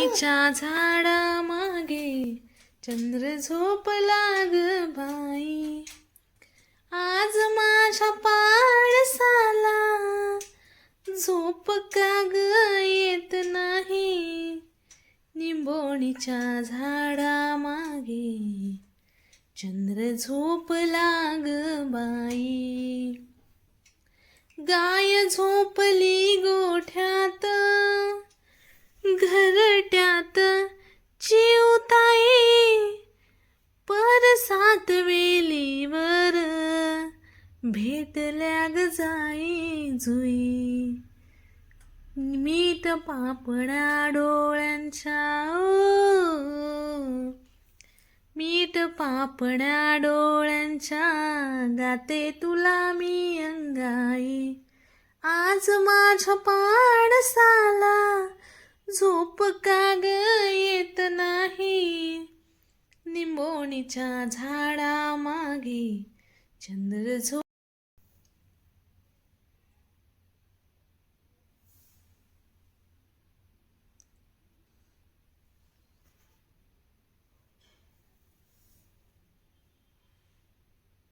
निंबोणीच्या झाडा मागे चंद्र झोप लाग बाई. आज माझ्या पाडसाला झोप का ग येत नाही? निंबोणीच्या झाडा मागे चंद्र झोप लाग बाई. गाय झोपली सात वेलीवर भेटल्या ग जाई जुई मीठ पापडा डोळ्यांच्या ओ. मीठ पापड्या डोळ्यांच्या गाते तुला मी अंगाई आज माझ्या पाडसाला झोप का लिंबोणीच्या झाडा मागे चंद्र झो